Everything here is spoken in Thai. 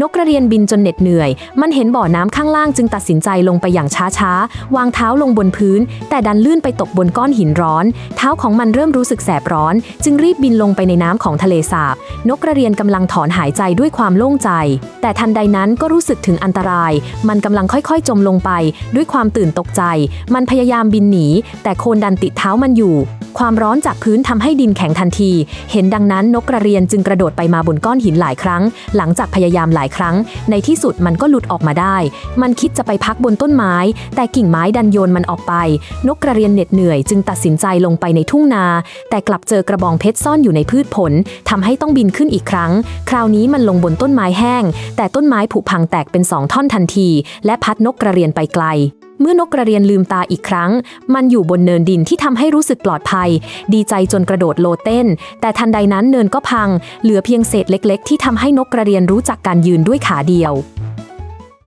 นกกระเรียนบินจนเหน็ดเหนื่อย มันเห็นบ่อน้ำข้างล่างจึงตัดสินใจลงไปอย่างช้าๆ วางเท้าลงบนพื้น แต่ดันลื่นไปตกบนก้อนหินร้อน เท้าของมันเริ่มรู้สึกแสบร้อน จึงรีบบินลงไปในน้ำของทะเลสาบ นกกระเรียนกำลังถอนหายใจด้วยความโล่งใจ แต่ทันใดนั้นก็รู้สึกถึงอันตราย มันกำลังค่อยๆ จมลงไป ด้วยความตื่นตกใจ มันพยายามบินหนี แต่โคลนดันติดเท้ามันอยู่ ความร้อนจากพื้นทำให้ดินแข็งทันที เห็นดังนั้นนกกระเรียนจึงกระโดดไปมาบนก้อนหินหลายครั้ง หลังจากพยายามหลายครั้ง ในที่สุดมันก็หลุดออกมาได้ มันคิดจะไปพักบนต้นไม้ แต่กิ่งไม้ดันโยนมันออกไป นกกระเรียนเหน็ดเหนื่อยจึงตัดสินใจลงไปในทุ่งนา แต่กลับเจอกระบองเพชรซ่อนอยู่ในพืชผลทำให้ต้องบินขึ้นอีกครั้ง คราวนี้มันลงบนต้นไม้แห้ง แต่ต้นไม้ผุพังแตกเป็นสองท่อนทันที และพัดนกกระเรียนไปไกล เมื่อนกกระเรียนลืมตาอีกครั้ง มันอยู่บนเนินดินที่ทำให้รู้สึกปลอดภัย ดีใจจนกระโดดโลเต้น แต่ทันใดนั้นเนินก็พัง เหลือเพียงเศษเล็ก ๆ ที่ทำให้นกกระเรียนรู้จักการยืนด้วยขาเดียว